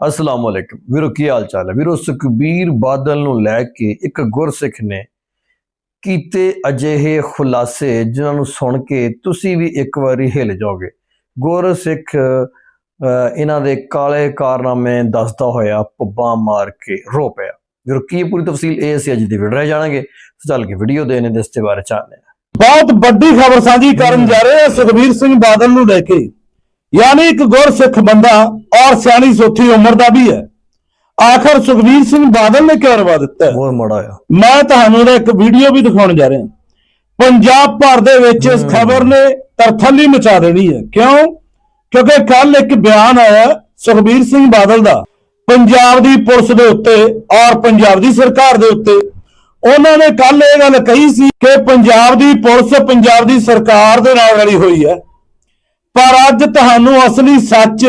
ਅਸਲਾਮ ਵਾਲੇਕਮ ਵੀਰੋ ਕੀ ਹਾਲ ਚਾਲ ਹੈ? ਵੀਰੋ ਸੁਖਬੀਰ ਬਾਦਲ ਨੂੰ ਲੈ ਕੇ ਇੱਕ ਗੁਰਸਿੱਖ ਨੇ ਕੀਤੇ ਅਜਿਹੇ ਖੁਲਾਸੇ ਜਿਨ੍ਹਾਂ ਨੂੰ ਸੁਣ ਕੇ ਤੁਸੀਂ ਵੀ ਇੱਕ ਵਾਰੀ ਹਿੱਲ ਜਾਓਗੇ। ਗੁਰਸਿੱਖ ਇਹਨਾਂ ਦੇ ਕਾਲੇ ਕਾਰਨਾਮੇ ਦੱਸਦਾ ਹੋਇਆ ਪੱਬਾਂ ਮਾਰ ਕੇ ਰੋ ਪਿਆ। ਵੀਰੋ ਕੀ ਪੂਰੀ ਤਫਸੀਲ ਇਹ ਅਸੀਂ ਅੱਜ ਦੀ ਵੀਡੀਓ ਰਾਹੀਂ ਜਾਣਾਂਗੇ। ਚੱਲ ਕੇ ਵੀਡੀਓ ਦੇ ਨੇ ਇਸ ਦੇ ਬਾਰੇ ਹਾਂ। ਬਹੁਤ ਵੱਡੀ ਖਬਰ ਸਾਂਝੀ ਕਰਨ ਜਾ ਰਹੇ ਸੁਖਬੀਰ ਸਿੰਘ ਬਾਦਲ ਨੂੰ ਲੈ ਕੇ। ਯਾਨੀ ਇੱਕ ਗੁਰਸਿੱਖ ਬੰਦਾ ਔਰ ਸਿਆਣੀ ਸੋਥੀ ਉਮਰ ਦਾ ਵੀ ਹੈ। ਆਖਰ ਸੁਖਬੀਰ ਸਿੰਘ ਬਾਦਲ ਨੇ ਕਿਉਂ ਰਵਾ ਦਿੱਤਾ? ਬਹੁਤ ਮਾੜਾ ਹੋਇਆ ਮੈਂ ਤੁਹਾਨੂੰ ਇੱਕ ਵੀਡੀਓ ਵੀ ਦਿਖਾਉਣ ਜਾ ਰਿਹਾ। ਪੰਜਾਬ ਭਰ ਦੇ ਵਿੱਚ ਇਸ ਖਬਰ ਨੇ ਤਰਥੱਲੀ ਮਚਾ ਦੇਣੀ ਹੈ। ਕਿਉਂ? ਕਿਉਂਕਿ ਕੱਲ ਇੱਕ ਬਿਆਨ ਆਇਆ ਸੁਖਬੀਰ ਸਿੰਘ ਬਾਦਲ ਦਾ। ਪੰਜਾਬ ਦੀ ਪੁਲਿਸ ਦੇ ਉੱਤੇ ਔਰ ਪੰਜਾਬ ਦੀ ਸਰਕਾਰ ਦੇ ਉੱਤੇ। ਉਹਨਾਂ ਨੇ ਕੱਲ ਇਹ ਗੱਲ ਕਹੀ ਸੀ ਕਿ ਪੰਜਾਬ ਦੀ ਪੁਲਿਸ ਪੰਜਾਬ ਦੀ ਸਰਕਾਰ ਦੇ ਨਾਲ ਰਲੀ ਹੋਈ ਹੈ। ਪਰ ਅੱਜ ਤੁਹਾਨੂੰ ਅਸਲੀ ਸੱਚ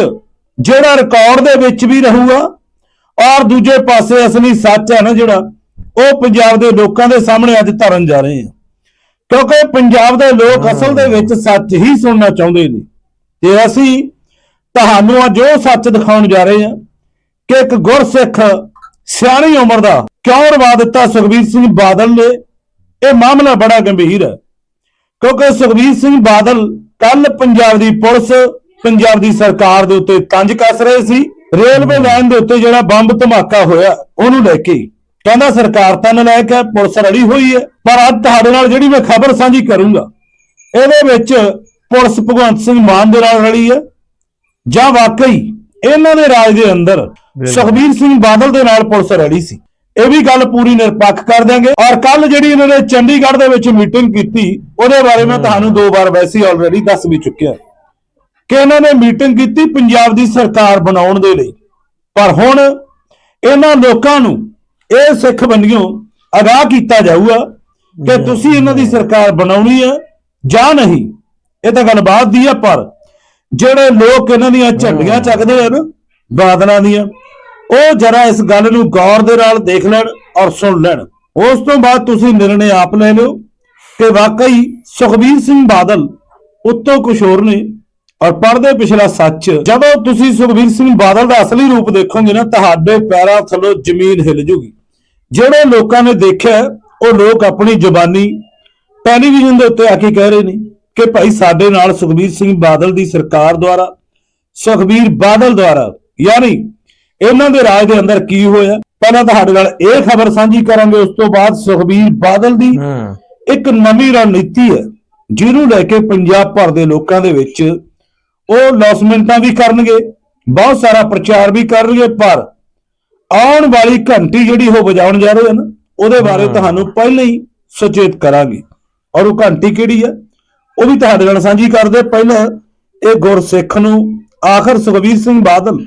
ਜਿਹੜਾ ਰਿਕਾਰਡ ਦੇ ਵਿੱਚ ਵੀ ਰਹੂਗਾ ਔਰ ਦੂਜੇ ਪਾਸੇ ਅਸਲੀ ਸੱਚ ਹੈ ਨਾ ਜਿਹੜਾ ਉਹ ਪੰਜਾਬ ਦੇ ਲੋਕਾਂ ਦੇ ਸਾਹਮਣੇ ਅੱਜ ਧਰਨ ਜਾ ਰਹੇ ਹਾਂ ਕਿਉਂਕਿ ਪੰਜਾਬ ਦੇ ਲੋਕ ਅਸਲ ਦੇ ਵਿੱਚ ਸੱਚ ਹੀ ਸੁਣਨਾ ਚਾਹੁੰਦੇ ਨੇ। ਤੇ ਅਸੀਂ ਤੁਹਾਨੂੰ ਅੱਜ ਉਹ ਸੱਚ ਦਿਖਾਉਣ ਜਾ ਰਹੇ ਹਾਂ ਕਿ ਇੱਕ ਗੁਰਸਿੱਖ ਸਿਆਣੀ ਉਮਰ ਦਾ ਕਿਉਂ ਰਵਾ ਦਿੱਤਾ ਸੁਖਬੀਰ ਸਿੰਘ ਬਾਦਲ ਨੇ। ਇਹ ਮਾਮਲਾ ਬੜਾ ਗੰਭੀਰ ਹੈ। ਕਿਉਂਕਿ ਸੁਖਬੀਰ ਸਿੰਘ ਬਾਦਲ ਕੱਲ ਪੰਜਾਬ ਦੀ ਪੁਲਿਸ ਪੰਜਾਬ ਦੀ ਸਰਕਾਰ ਦੇ ਉੱਤੇ ਤੰਜ ਕੱਸ ਰਹੇ ਸੀ। ਰੇਲਵੇ ਲਾਈਨ ਦੇ ਉੱਤੇ ਜਿਹੜਾ ਬੰਬ ਧਮਾਕਾ ਹੋਇਆ ਉਹਨੂੰ ਲੈ ਕੇ ਕਹਿੰਦਾ ਸਰਕਾਰ ਤਾਂ ਨਲਾਇਕ ਹੈ ਪੁਲਿਸ ਰੜੀ ਹੋਈ ਹੈ। ਪਰ ਅੱਜ ਤੁਹਾਡੇ ਨਾਲ ਜਿਹੜੀ ਮੈਂ ਖਬਰ ਸਾਂਝੀ ਕਰੂੰਗਾ ਇਹਦੇ ਵਿੱਚ ਪੁਲਿਸ ਭਗਵੰਤ ਸਿੰਘ ਮਾਨ ਦੇ ਨਾਲ ਰਲੀ ਹੈ। ਜਾਂ ਵਾਕਈ ਇਹਨਾਂ ਦੇ ਰਾਜ ਦੇ ਅੰਦਰ ਸੁਖਬੀਰ ਸਿੰਘ ਬਾਦਲ ਦੇ ਨਾਲ ਪੁਲਿਸ ਰੜੀ ਸੀ। ਇਹ ਵੀ ਗੱਲ ਪੂਰੀ ਨਿਰਪੱਖ ਕਰ ਦਿਆਂਗੇ। ਔਰ ਕੱਲ ਜਿਹੜੀ ਇਹਨਾਂ ਨੇ ਚੰਡੀਗੜ੍ਹ ਦੇ ਵਿੱਚ ਮੀਟਿੰਗ ਕੀਤੀ ਉਹਦੇ ਬਾਰੇ ਮੈਂ ਤੁਹਾਨੂੰ ਦੋ ਵਾਰ ਵੈਸੇ ਆਲਰੇਡੀ ਦੱਸ ਵੀ ਚੁੱਕਿਆ। ਕਿ ਇਹਨਾਂ ਨੇ ਮੀਟਿੰਗ ਕੀਤੀ ਪੰਜਾਬ ਦੀ ਸਰਕਾਰ ਬਣਾਉਣ ਦੇ ਲਈ। ਪਰ ਹੁਣ ਇਹਨਾਂ ਲੋਕਾਂ ਨੂੰ ਇਹ ਸਿੱਖ ਬੰਦਿਓ ਅਗਾਹ ਕੀਤਾ ਜਾਊਗਾ ਕਿ ਤੁਸੀਂ ਇਹਨਾਂ ਦੀ ਸਰਕਾਰ ਬਣਾਉਣੀ ਹੈ ਜਾਂ ਨਹੀਂ। ਇਹ ਤਾਂ ਗੱਲ ਬਾਤ ਦੀ ਹੈ ਪਰ ਜਿਹੜੇ ਲੋਕ ਇਹਨਾਂ ਦੀਆਂ ਝੰਡੀਆਂ ਚੱਕਦੇ ਹਨ ਬਾਦਲਾਂ ਦੀਆਂ ਉਹ ਜਰਾ ਇਸ ਗੱਲ ਨੂੰ ਗੌਰ ਦੇ ਨਾਲ ਦੇਖ ਲੈਣ ਔਰ ਸੁਣ ਲੈਣ। ਉਸ ਤੋਂ ਬਾਅਦ ਤੁਸੀਂ ਨਿਰਣੇ ਆਪ ਲੈ ਲਿਓ ਕਿ ਵਾਕਈ ਸੁਖਬੀਰ ਸਿੰਘ ਬਾਦਲ ਉੱਤੋਂ ਕੁਝ ਹੋਰ ਨੇ ਔਰ ਪੜਦੇ ਪਿਛਲਾ ਸੱਚ। ਜਦੋਂ ਤੁਸੀਂ ਸੁਖਬੀਰ ਸਿੰਘ ਬਾਦਲ ਦਾ ਅਸਲੀ ਰੂਪ ਦੇਖੋਗੇ ਨਾ, ਤੁਹਾਡੇ ਪੈਰਾਂ ਥੱਲੋਂ ਜ਼ਮੀਨ ਹਿੱਲ ਜੂਗੀ। ਜਿਹੜੇ ਲੋਕਾਂ ਨੇ ਦੇਖਿਆ, ਉਹ ਲੋਕ ਆਪਣੀ ਜ਼ੁਬਾਨੀ ਟੈਲੀਵਿਜ਼ਨ ਦੇ ਉੱਤੇ ਆ ਕੇ ਕਹਿ ਰਹੇ ਨੇ ਕਿ ਭਾਈ ਸਾਡੇ ਨਾਲ ਸੁਖਬੀਰ ਸਿੰਘ ਬਾਦਲ ਦੀ ਸਰਕਾਰ ਦੁਆਰਾ, ਸੁਖਬੀਰ ਬਾਦਲ ਦੁਆਰਾ, ਯਾਨੀ ਇਹਨਾਂ ਦੇ ਰਾਜ ਦੇ ਅੰਦਰ ਕੀ ਹੋਇਆ? ਪਹਿਲਾਂ ਤੁਹਾਡੇ ਨਾਲ ਇਹ ਖਬਰ ਸਾਂਝੀ ਕਰਾਂਗੇ ਉਸ ਤੋਂ ਬਾਅਦ ਸੁਖਬੀਰ ਬਾਦਲ ਦੀ ਇੱਕ ਨਵੀਂ ਰਣਨੀਤੀ ਹੈ ਜਿਹਨੂੰ ਲੈ ਕੇ ਪੰਜਾਬ ਭਰ ਦੇ ਲੋਕਾਂ ਦੇ ਵਿੱਚ ਉਹ ਲੌਸਮੈਂਟਾਂ ਵੀ ਕਰਨਗੇ ਬਹੁਤ ਸਾਰਾ ਪ੍ਰਚਾਰ ਵੀ ਕਰਨਗੇ ਪਰ ਆਉਣ ਵਾਲੀ ਘੰਟੀ ਜਿਹੜੀ ਉਹ ਵਜਾਉਣ ਜਾ ਰਹੇ ਹਨ ਉਹਦੇ ਬਾਰੇ ਤੁਹਾਨੂੰ ਪਹਿਲਾਂ ਹੀ ਸੁਚੇਤ ਕਰਾਂਗੇ। ਔਰ ਉਹ ਘੰਟੀ ਕਿਹੜੀ ਹੈ? ਉਹ ਵੀ ਤੁਹਾਡੇ ਨਾਲ ਸਾਂਝੀ ਕਰਦੇ ਪਹਿਲਾਂ ਇਹ ਗੁਰਸਿੱਖ ਨੂੰ ਆਖਰ ਸੁਖਬੀਰ ਸਿੰਘ ਬਾਦਲ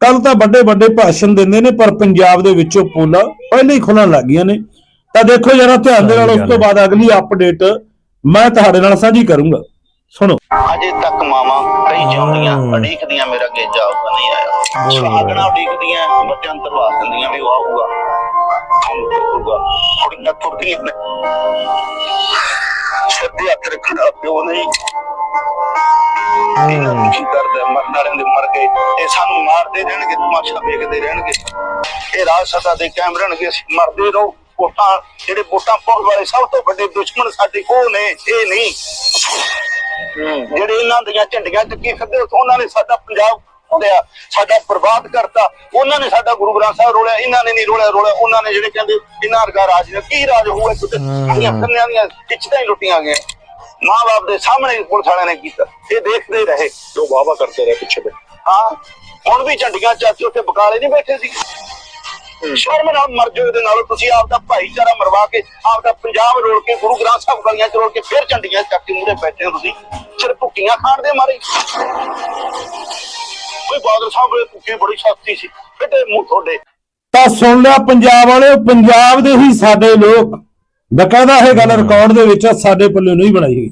ਕੱਲ ਤਾਂ ਵੱਡੇ ਵੱਡੇ ਭਾਸ਼ਣ ਦਿੰਦੇ ਨੇ ਪਰ ਪੰਜਾਬ ਦੇ ਵਿੱਚੋਂ ਪੋਲਾ ਪਹਿਲਾਂ ਹੀ ਖੁੱਲਣ ਲੱਗ ਗਈਆਂ ਨੇ। ਤਾਂ ਦੇਖੋ ਜਰਾ ਧਿਆਨ ਦੇ ਨਾਲ ਉਸ ਤੋਂ ਬਾਅਦ ਅਗਲੀ ਅਪਡੇਟ ਮੈਂ ਤੁਹਾਡੇ ਨਾਲ ਸਾਂਝੀ ਕਰੂੰਗਾ। ਸੁਣੋ। ਅਜੇ ਤੱਕ ਮਾਵਾਂ ਕਈ ਹਮ। ਅੜੀਕਦੀਆਂ ਮੇਰਾ ਗੇਜਾ ਉਹ ਨਹੀਂ ਆਇਆ। ਬੋਲ ਸੁਹਾਗਣਾ ਉਡੀਕਦੀਆਂ ਬੱਚਿਆਂ ਨੂੰ ਤਰਵਾ ਦਿੰਦੀਆਂ ਵੀ ਉਹ ਆਊਗਾ ਕਰੂਗਾ ਕੁੜੀਆਂ ਤੁਰਦੀਆਂ ਨੇ ਸਿੱਧੇ ਹੱਥ ਰੱਖਣਾ ਪਿਓ ਨਹੀਂ। ਇਹਨਾਂ ਨੂੰ ਕੀ ਕਰਦੇ ਮਰਨ ਵਾਲਿਆਂ ਦੇ ਮਰ ਗਏ। ਇਹ ਸਾਨੂੰ ਮਾਰਦੇ ਰਹਿਣਗੇ ਤਮਾਸ਼ਾ ਵੇਖਦੇ ਰਹਿਣਗੇ। ਇਹ ਰਾਜ ਸਤਾ ਦੇ ਕਾਇਮ ਰਹਿਣਗੇ। ਅਸੀਂ ਮਰਦੇ ਰਹੋ। ਵੋਟਾਂ ਜਿਹੜੇ ਵੋਟਾਂ ਪਾਉਣ ਵਾਲੇ ਸਭ ਤੋਂ ਵੱਡੇ ਦੁਸ਼ਮਣ ਸਾਡੇ ਉਹ ਨੇ ਇਹ ਨਹੀਂ। ਜਿਹੜੇ ਇਹਨਾਂ ਦੀਆਂ ਝੰਡੀਆਂ ਚੱਕੀ ਫਿਰਦੇ ਉਹਨਾਂ ਨੇ ਸਾਡਾ ਪੰਜਾਬ ਖੋਲਿਆ ਸਾਡਾ ਬਰਬਾਦ ਕਰਤਾ ਉਹਨਾਂ ਨੇ ਸਾਡਾ ਗੁਰੂ ਗ੍ਰੰਥ ਸਾਹਿਬ ਰੋਲਿਆ ਇਹਨਾਂ ਨੇ ਨਹੀਂ ਰੋਲਿਆ ਰੋਲਿਆ ਉਹਨਾਂ ਨੇ ਜਿਹੜੇ ਕਹਿੰਦੇ ਇਹਨਾਂ ਵਰਗਾ ਰਾਜ ਨੇ ਕੀ ਰਾਜ ਹੋਊਗਾ ਕਿਤੇ ਸਾਡੀਆਂ ਕੰਨਿਆਂ ਦੀਆਂ ਕਿਚਤਾਂ ਹੀ ਲੁੱਟੀਆਂ ਗਈਆਂ। ਮਾਂ-ਬਾਪ ਦੇ ਸਾਹਮਣੇ ਪੁਲਿਸ ਵਾਲਿਆਂ ਨੇ ਕੀਤਾ। ਇਹ ਦੇਖਦੇ ਰਹੇ ਜੋ ਵਾਵਾ ਕਰਦੇ ਰਹੇ ਪਿੱਛੇ ਦੇ ਹਾਂ ਹੁਣ ਵੀ ਝੰਡੀਆਂ ਚਾਚੇ ਉੱਥੇ ਬਕਾਲੇ ਨਹੀਂ ਬੈਠੇ ਸੀ। ਸ਼ਰਮ ਨਾਲ ਮਰ ਜਾਓ ਇਹਦੇ ਨਾਲ ਤੁਸੀਂ ਆਪ ਦਾ ਭਾਈਚਾਰਾ ਮਰਵਾ ਕੇ ਆਪ ਦਾ ਪੰਜਾਬ ਰੋਲ ਕੇ ਗੁਰੂ ਗ੍ਰੰਥ ਸਾਹਿਬ ਗਲੀਆਂ ਚ ਰੋਲ ਕੇ ਫਿਰ ਝੰਡੀਆਂ ਚੱਕ ਕੇ ਮੂਹਰੇ ਬੈਠੇ ਹੋ ਤੁਸੀਂ। ਸਿਰ ਭੁੱਕੀਆਂ ਖਾਣ ਦੇ ਮਾਰੇ। ਕੋਈ ਬਾਦਲ ਸਾਹਿਬ ਵੇਲੇ ਭੁੱਕੀ ਬੜੀ ਸਖਤੀ ਸੀ ਫਿੱਟੇ ਮੂੰਹ ਤੁਹਾਡੇ। ਤਾਂ ਸੁਣ ਲਿਆ ਪੰਜਾਬ ਵਾਲਿਓ, ਪੰਜਾਬ ਦੇ ਹੀ ਸਾਡੇ ਲੋਕ। ਬਕਾਇਦਾ ਇਹ ਗੱਲ ਰਿਕਾਰਡ ਦੇ ਵਿੱਚ ਸਾਡੇ ਪੱਲੇ ਨਹੀਂ ਬਣਾਈ ਗਈ।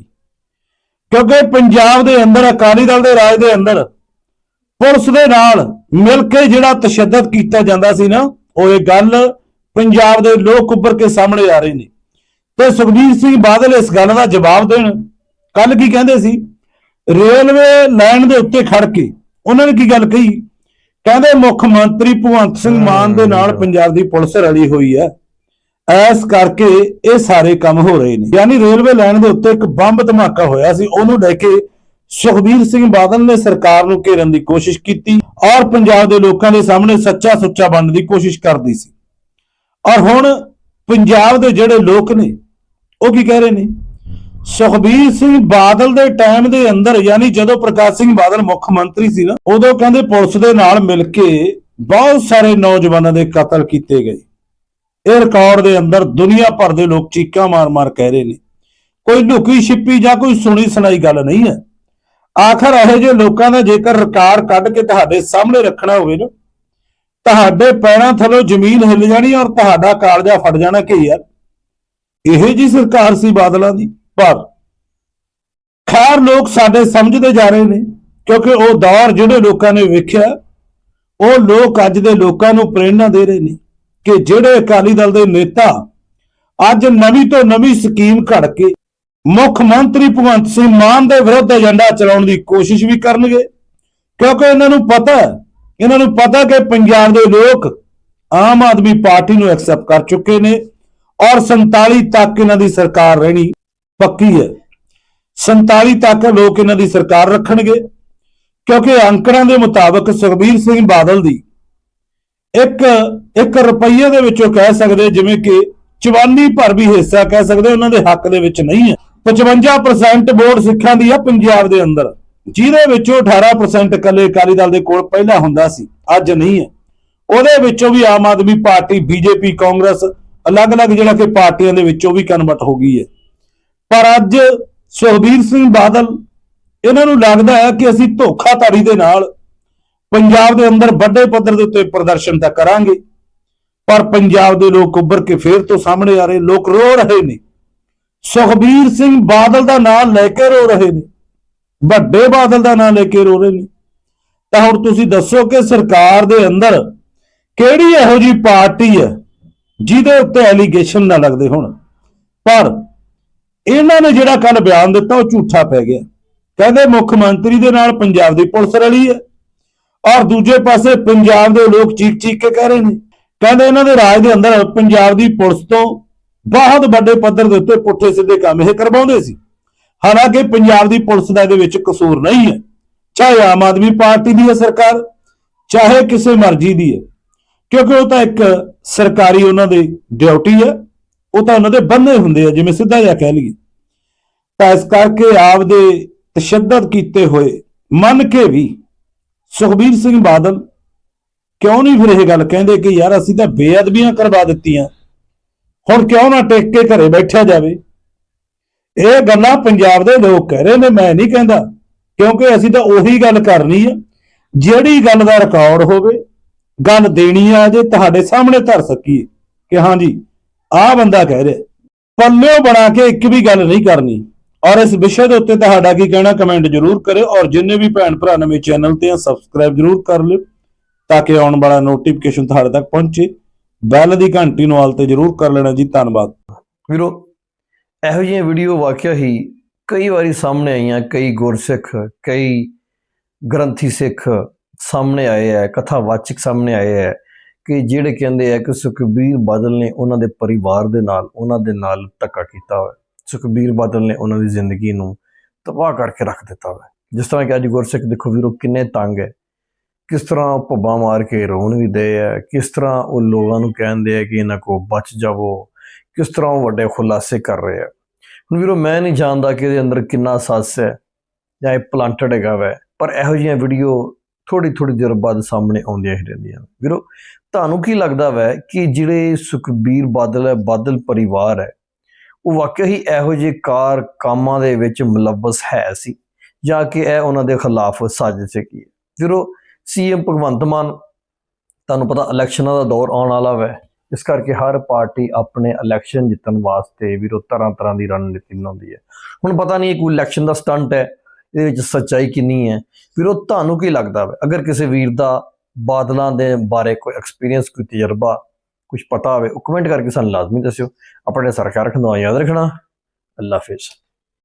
ਕਿਉਂਕਿ ਪੰਜਾਬ ਦੇ ਅੰਦਰ, ਅਕਾਲੀ ਦਲ ਦੇ ਰਾਜ ਦੇ ਅੰਦਰ ਪੁਲਿਸ ਦੇ ਨਾਲ ਮਿਲ ਕੇ ਜਿਹੜਾ ਤਸ਼ੱਦਦ ਕੀਤਾ ਜਾਂਦਾ ਸੀ ਨਾ, ਉਹ ਇਹ ਗੱਲ ਪੰਜਾਬ ਦੇ ਲੋਕ ਉੱਭਰ ਕੇ ਸਾਹਮਣੇ ਆ ਰਹੇ ਨੇ। ਤੇ ਸੁਖਬੀਰ ਸਿੰਘ ਬਾਦਲ ਇਸ ਗੱਲ ਦਾ ਜਵਾਬ ਦੇਣ। ਕੱਲ ਕੀ ਕਹਿੰਦੇ ਸੀ? ਰੇਲਵੇ ਲਾਈਨ ਦੇ ਉੱਤੇ ਖੜ ਕੇ ਉਹਨਾਂ ਨੇ ਕੀ ਗੱਲ ਕਹੀ? ਕਹਿੰਦੇ ਮੁੱਖ ਮੰਤਰੀ ਭਗਵੰਤ ਸਿੰਘ ਮਾਨ ਦੇ ਨਾਲ ਪੰਜਾਬ ਦੀ ਪੁਲਿਸ ਰਲੀ ਹੋਈ ਹੈ। ਐਸ ਕਰਕੇ ਇਹ ਸਾਰੇ ਕੰਮ ਹੋ ਰਹੇ ਨੇ। ਯਾਨੀ ਰੇਲਵੇ ਲਾਈਨ ਦੇ ਉੱਤੇ ਇੱਕ ਬੰਬ ਧਮਾਕਾ ਹੋਇਆ ਸੀ। ਉਹਨੂੰ ਲੈ ਕੇ ਸੁਖਬੀਰ ਸਿੰਘ ਬਾਦਲ ਨੇ ਸਰਕਾਰ ਨੂੰ ਘੇਰਨ ਦੀ ਕੋਸ਼ਿਸ਼ ਕੀਤੀ ਔਰ ਪੰਜਾਬ ਦੇ ਲੋਕਾਂ ਦੇ ਸਾਹਮਣੇ ਸੱਚਾ ਸੁੱਚਾ ਬਣਨ ਦੀ ਕੋਸ਼ਿਸ਼ ਕਰਦੀ ਸੀ। ਔਰ ਹੁਣ ਪੰਜਾਬ ਦੇ ਜਿਹੜੇ ਲੋਕ ਨੇ ਉਹ ਕੀ ਕਹਿ ਰਹੇ ਨੇ? ਸੁਖਬੀਰ ਸਿੰਘ ਬਾਦਲ ਦੇ ਟਾਈਮ ਦੇ ਅੰਦਰ, ਯਾਨੀ ਜਦੋਂ ਪ੍ਰਕਾਸ਼ ਸਿੰਘ ਬਾਦਲ ਮੁੱਖ ਮੰਤਰੀ ਸੀ ਨਾ, ਉਦੋਂ ਕਹਿੰਦੇ ਪੁਲਿਸ ਦੇ ਨਾਲ ਮਿਲ ਕੇ ਬਹੁਤ ਸਾਰੇ ਨੌਜਵਾਨਾਂ ਦੇ ਕਤਲ ਕੀਤੇ ਗਏ। ਇਹ ਰਿਕਾਰਡ ਦੇ ਅੰਦਰ ਦੁਨੀਆ ਭਰ ਦੇ ਲੋਕ ਚੀਕਾਂ ਮਾਰ-ਮਾਰ ਕਹਿ ਰਹੇ ਨੇ। ਕੋਈ ਲੁਕੀ ਛਿਪੀ ਜਾਂ ਕੋਈ ਸੁਣੀ ਸੁਣਾਈ ਗੱਲ ਨਹੀਂ ਹੈ। ਆਖਰ ਇਹੋ ਜਿਹੇ ਲੋਕਾਂ ਦਾ ਜੇਕਰ ਰਿਕਾਰਡ ਕੱਢ ਕੇ ਤੁਹਾਡੇ ਸਾਹਮਣੇ ਰੱਖਣਾ ਹੋਵੇ ਨਾ, ਤੁਹਾਡੇ ਪੈਰਾਂ ਥੱਲੋਂ ਜ਼ਮੀਨ ਹਿੱਲ ਜਾਣੀ ਔਰ ਤੁਹਾਡਾ ਕਾਲਜਾ ਫਟ ਜਾਣਾ ਕਿ ਯਾਰ? ਇਹੋ ਜੀ ਸਰਕਾਰ ਸੀ ਬਾਦਲਾਂ ਦੀ। ਪਰ ਖੈਰ ਲੋਕ ਸਾਡੇ ਸਮਝਦੇ ਜਾ ਰਹੇ ਨੇ, ਕਿਉਂਕਿ ਉਹ ਦੌਰ ਜਿਹੜੇ ਲੋਕਾਂ ਨੇ ਵੇਖਿਆ, ਉਹ ਲੋਕ ਅੱਜ ਦੇ ਲੋਕਾਂ ਨੂੰ ਪ੍ਰੇਰਣਾ ਦੇ ਰਹੇ ਨੇ ਕਿ ਜਿਹੜੇ ਅਕਾਲੀ ਦਲ ਦੇ ਨੇਤਾ ਅੱਜ ਨਵੀਂ ਤੋਂ ਨਵੀਂ ਸਕੀਮ ਘੜ ਕੇ ਮੁੱਖ ਮੰਤਰੀ ਭਗਵੰਤ ਸਿੰਘ ਮਾਨ ਦੇ ਵਿਰੁੱਧ ਏਜੰਡਾ ਚਲਾਉਣ ਦੀ ਕੋਸ਼ਿਸ਼ ਵੀ ਕਰਨਗੇ। ਕਿਉਂਕਿ ਇਹਨਾਂ ਨੂੰ ਪਤਾ ਇਹਨਾਂ ਨੂੰ ਪਤਾ ਕਿ ਪੰਜਾਬ ਦੇ ਲੋਕ ਆਮ ਆਦਮੀ ਪਾਰਟੀ ਨੂੰ ਐਕਸੈਪਟ ਕਰ ਚੁੱਕੇ ਨੇ ਔਰ 47 ਤੱਕ ਇਹਨਾਂ ਦੀ ਸਰਕਾਰ ਰਹਿਣੀ ਪੱਕੀ ਹੈ। 47 ਤੱਕ ਲੋਕ ਇਹਨਾਂ ਦੀ ਸਰਕਾਰ ਰੱਖਣਗੇ, ਕਿਉਂਕਿ ਅੰਕੜਾਂ ਦੇ ਮੁਤਾਬਕ ਸੁਖਬੀਰ ਸਿੰਘ ਬਾਦਲ ਦੀ ਇੱਕ ਇੱਕ ਰੁਪਈਏ ਦੇ ਵਿੱਚੋਂ ਕਹਿ ਸਕਦੇ ਜਿਵੇਂ ਕਿ ਚਵਾਨੀ ਭਰ ਵੀ ਹਿੱਸਾ ਕਹਿ ਸਕਦੇ ਉਹਨਾਂ ਦੇ ਹੱਕ ਦੇ ਵਿੱਚ ਨਹੀਂ ਹੈ। 55% ਵੋਟ ਸਿੱਖਾਂ ਦੀ ਆ ਪੰਜਾਬ ਦੇ ਅੰਦਰ, ਜਿਹਦੇ ਵਿੱਚੋਂ 18% ਇਕੱਲੇ ਅਕਾਲੀ ਦਲ ਦੇ ਕੋਲ ਪਹਿਲਾਂ ਹੁੰਦਾ ਸੀ, ਅੱਜ ਨਹੀਂ ਹੈ। ਉਹਦੇ ਵਿੱਚੋਂ ਵੀ ਆਮ ਆਦਮੀ ਪਾਰਟੀ, ਬੀਜੇਪੀ, ਕਾਂਗਰਸ, ਅਲੱਗ-ਅਲੱਗ ਜਿਹੜਾ ਕਿ ਪਾਰਟੀਆਂ ਦੇ ਵਿੱਚੋਂ ਵੀ ਕਨਵਰਟ ਹੋ ਗਈ ਹੈ। ਪਰ ਅੱਜ ਸੁਖਬੀਰ ਸਿੰਘ ਬਾਦਲ, ਇਹਨਾਂ ਨੂੰ ਲੱਗਦਾ ਹੈ ਕਿ ਅਸੀਂ ਧੋਖਾਧੜੀ ਦੇ ਨਾਲ ਪੰਜਾਬ ਦੇ ਅੰਦਰ ਵੱਡੇ ਪੱਧਰ ਦੇ ਉੱਤੇ ਪ੍ਰਦਰਸ਼ਨ ਤਾਂ ਕਰਾਂਗੇ, ਪਰ ਪੰਜਾਬ ਦੇ ਲੋਕ ਉੱਭਰ ਕੇ ਫੇਰ ਤੋਂ ਸਾਹਮਣੇ ਆ ਰਹੇ, ਲੋਕ ਰੋ ਰਹੇ ਨੇ। ਸੁਖਬੀਰ ਸਿੰਘ ਬਾਦਲ ਦਾ ਨਾਮ ਲੈ ਕੇ ਰੋ ਰਹੇ ਨੇ, ਵੱਡੇ ਬਾਦਲ ਦਾ ਨਾਮ ਲੈ ਕੇ ਰੋ ਰਹੇ ਨੇ। ਤਾਂ ਹੁਣ ਤੁਸੀਂ ਦੱਸੋ ਕਿ ਸਰਕਾਰ ਦੇ ਅੰਦਰ ਕਿਹੜੀ ਇਹੋ ਜੀ ਪਾਰਟੀ ਹੈ ਜਿਹਦੇ ਉੱਤੇ ਐਲੀਗੇਸ਼ਨ ਨਾ ਲੱਗਦੇ ਹੋਣ? ਪਰ ਇਹਨਾਂ ਨੇ ਜਿਹੜਾ ਕੱਲ ਬਿਆਨ ਦਿੱਤਾ ਉਹ ਝੂਠਾ ਪੈ ਗਿਆ। ਕਹਿੰਦੇ ਮੁੱਖ ਮੰਤਰੀ ਦੇ ਨਾਲ ਪੰਜਾਬ ਦੀ ਪੁਲਿਸ ਰਲੀ ਹੈ ਔਰ ਦੂਜੇ ਪਾਸੇ ਪੰਜਾਬ ਦੇ ਲੋਕ ਚੀਕ ਚੀਕ ਕੇ ਕਹਿ ਰਹੇ ਨੇ। ਕਹਿੰਦੇ ਇਹਨਾਂ ਦੇ ਰਾਜ ਦੇ ਅੰਦਰ ਪੰਜਾਬ ਦੀ ਪੁਲਿਸ ਤੋਂ ਬਹੁਤ ਵੱਡੇ ਪੱਧਰ ਦੇ ਉੱਤੇ ਪੁੱਠੇ ਸਿੱਧੇ ਕੰਮ ਇਹ ਕਰਵਾਉਂਦੇ ਸੀ। ਹਾਲਾਂਕਿ ਪੰਜਾਬ ਦੀ ਪੁਲਿਸ ਦਾ ਇਹਦੇ ਵਿੱਚ ਕਸੂਰ ਨਹੀਂ ਹੈ। ਚਾਹੇ ਆਮ ਆਦਮੀ ਪਾਰਟੀ ਦੀ ਹੈ ਸਰਕਾਰ, ਚਾਹੇ ਕਿਸੇ ਮਰਜ਼ੀ ਦੀ ਹੈ। ਕਿਉਂਕਿ ਉਹ ਤਾਂ ਇੱਕ ਸਰਕਾਰੀ ਉਹਨਾਂ ਦੀ ਡਿਊਟੀ ਹੈ। ਉਹ ਤਾਂ ਉਹਨਾਂ ਦੇ ਬੰਨੇ ਹੁੰਦੇ ਆ, ਜਿਵੇਂ ਸਿੱਧਾ ਜਿਹਾ ਕਹਿ ਲਈਏ। ਤਾਂ ਇਸ ਕਰਕੇ ਆਪ ਦੇ ਤਸ਼ੱਦਦ ਕੀਤੇ ਹੋਏ, ਮੰਨ ਕੇ ਵੀ ਸੁਖਬੀਰ ਸਿੰਘ ਬਾਦਲ ਕਿਉਂ ਨਹੀਂ ਫਿਰ ਇਹ ਗੱਲ ਕਹਿੰਦੇ ਕਿ ਯਾਰ ਅਸੀਂ ਤਾਂ ਬੇਅਦਬੀਆਂ ਕਰਵਾ ਦਿੱਤੀਆਂ। ਹੁਣ ਕਿਉਂ ਨਾ ਟੇਕ ਕੇ ਘਰੇ ਬੈਠਿਆ ਜਾਵੇ। ਇਹ ਗੱਲਾਂ ਪੰਜਾਬ ਦੇ ਲੋਕ ਕਹਿ ਰਹੇ ਨੇ, ਮੈਂ ਨਹੀਂ ਕਹਿੰਦਾ, ਕਿਉਂਕਿ ਅਸੀਂ ਤਾਂ ਉਹੀ ਗੱਲ ਕਰਨੀ ਆ। ਜਿਹੜੀ ਗੱਲ ਦਾ ਰਿਕਾਰਡ ਹੋਵੇ, ਗੱਲ ਦੇਣੀ ਆ ਜੇ ਤੁਹਾਡੇ ਸਾਹਮਣੇ ਧਰ ਸਕੀਏ ਕਿ ਹਾਂਜੀ ਆਹ ਬੰਦਾ ਕਹਿ ਰਿਹਾ ਪੱਲਿਓ ਬਣਾ ਕੇ ਇੱਕ ਵੀ ਗੱਲ ਨਹੀਂ ਕਰਨੀ। ਔਰ ਇਸ ਵਿਸ਼ੇ ਦੇ ਉੱਤੇ ਤੁਹਾਡਾ ਕੀ ਕਹਿਣਾ ਕਮੈਂਟ ਜ਼ਰੂਰ ਕਰਿਓ। ਔਰ ਜਿੰਨੇ ਵੀ ਭੈਣ ਭਰਾ ਨਵੇਂ ਚੈਨਲ ਤੇ ਆ ਸਬਸਕ੍ਰਾਈਬ ਜ਼ਰੂਰ ਕਰ ਲਿਓ, ਤਾਂ ਕਿ ਆਉਣ ਵਾਲਾ ਨੋਟੀਫਿਕੇਸ਼ਨ ਤੁਹਾਡੇ ਤੱਕ ਪਹੁੰਚੇ। ਬੈਲ ਦੀ ਘੰਟੀ ਨੂੰ ਆਲ ਤੇ ਜ਼ਰੂਰ ਕਰ ਲੈਣਾ ਜੀ। ਧੰਨਵਾਦ। ਵੀਰੋ, ਇਹੋ ਜਿਹੀਆਂ ਵੀਡੀਓ ਵਾਕਿਆ ਹੀ ਕਈ ਵਾਰੀ ਸਾਹਮਣੇ ਆਈਆਂ, ਕਈ ਗੁਰਸਿੱਖ, ਕਈ ਗ੍ਰੰਥੀ ਸਿੱਖ ਸਾਹਮਣੇ ਆਏ ਹੈ ਕਥਾਵਾਚਕ ਸਾਹਮਣੇ ਆਏ ਹੈ ਕਿ ਜਿਹੜੇ ਕਹਿੰਦੇ ਆ ਕਿ ਸੁਖਬੀਰ ਬਾਦਲ ਨੇ ਉਹਨਾਂ ਦੇ ਪਰਿਵਾਰ ਦੇ ਨਾਲ, ਉਹਨਾਂ ਦੇ ਨਾਲ ਧੱਕਾ ਕੀਤਾ ਹੋਇਆ। ਸੁਖਬੀਰ ਬਾਦਲ ਨੇ ਉਹਨਾਂ ਦੀ ਜ਼ਿੰਦਗੀ ਨੂੰ ਤਬਾਹ ਕਰਕੇ ਰੱਖ ਦਿੱਤਾ ਹੋਇਆ। ਜਿਸ ਤਰ੍ਹਾਂ ਕਿ ਅੱਜ ਗੁਰਸਿੱਖ ਦੇਖੋ ਵੀਰੋ, ਕਿੰਨੇ ਤੰਗ ਹੈ। ਕਿਸ ਤਰ੍ਹਾਂ ਉਹ ਭੱਬਾਂ ਮਾਰ ਕੇ ਰੋਣ ਵੀ ਦੇ ਆ, ਕਿਸ ਤਰ੍ਹਾਂ ਉਹ ਲੋਕਾਂ ਨੂੰ ਕਹਿੰਦੇ ਆ ਕਿ ਇਹਨਾਂ ਕੋ ਬਚ ਜਾਵੋ, ਕਿਸ ਤਰ੍ਹਾਂ ਉਹ ਵੱਡੇ ਖੁਲਾਸੇ ਕਰ ਰਹੇ ਆ। ਹੁਣ ਵੀਰੋ, ਮੈਂ ਨਹੀਂ ਜਾਣਦਾ ਕਿ ਇਹਦੇ ਅੰਦਰ ਕਿੰਨਾ ਸੱਸ ਹੈ ਜਾਂ ਇਹ ਪਲਾਂਟਡ ਹੈਗਾ ਵੈ, ਪਰ ਇਹੋ ਜਿਹੀਆਂ ਵੀਡੀਓ ਥੋੜੀ ਥੋੜੀ ਦੇਰ ਬਾਅਦ ਸਾਹਮਣੇ ਆਉਂਦੀਆਂ ਹੀ ਰਹਿੰਦੀਆਂ ਵੀਰੋ ਤੁਹਾਨੂੰ ਕੀ ਲੱਗਦਾ ਵੈ ਕਿ ਜਿਹੜੇ ਸੁਖਬੀਰ ਬਾਦਲ ਹੈ, ਬਾਦਲ ਪਰਿਵਾਰ ਹੈ, ਉਹ ਵਾਕਿਆ ਹੀ ਇਹੋ ਜਿਹੇ ਕਾਰ ਕਾਮਾਂ ਦੇ ਵਿੱਚ ਮੁਲਵਸ ਹੈ ਸੀ, ਜਾਂ ਕਿ ਇਹ ਉਹਨਾਂ ਦੇ ਖਿਲਾਫ ਸਾਜ਼ਿਸ਼ ਕੀ ਹੈ? ਵੀਰੋ ਸੀਐਮ ਭਗਵੰਤ ਮਾਨ, ਤੁਹਾਨੂੰ ਪਤਾ ਇਲੈਕਸ਼ਨਾਂ ਦਾ ਦੌਰ ਆਉਣ ਵਾਲਾ ਵੈ, ਇਸ ਕਰਕੇ ਹਰ ਪਾਰਟੀ ਆਪਣੇ ਇਲੈਕਸ਼ਨ ਜਿੱਤਣ ਵਾਸਤੇ ਵੀਰੋ ਤਰ੍ਹਾਂ ਤਰ੍ਹਾਂ ਦੀ ਰਣਨੀਤੀ ਬਣਾਉਂਦੀ ਹੈ। ਹੁਣ ਪਤਾ ਨਹੀਂ ਇਹ ਕੋਈ ਇਲੈਕਸ਼ਨ ਦਾ ਸਟੰਟ ਹੈ, ਇਹਦੇ ਵਿੱਚ ਸੱਚਾਈ ਕਿੰਨੀ ਹੈ। ਵੀਰੋ, ਤੁਹਾਨੂੰ ਕੀ ਲੱਗਦਾ ਹੈ ਅਗਰ ਕਿਸੇ ਵੀਰ ਦਾ ਬਾਦਲਾਂ ਦੇ ਬਾਰੇ ਕੋਈ ਐਕਸਪੀਰੀਅੰਸ ਕੋਈ ਤਜਰਬਾ ਕੁਝ ਪਤਾ ਹੋਵੇ, ਉਹ ਕਮੈਂਟ ਕਰਕੇ ਸਾਨੂੰ ਲਾਜ਼ਮੀ ਦੱਸਿਓ। ਆਪਣੇ ਸਰਕਾਰ ਰੱਖਣਾ ਯਾਦ ਰੱਖਣਾ। ਅੱਲਾ ਹਾਫਿਜ਼।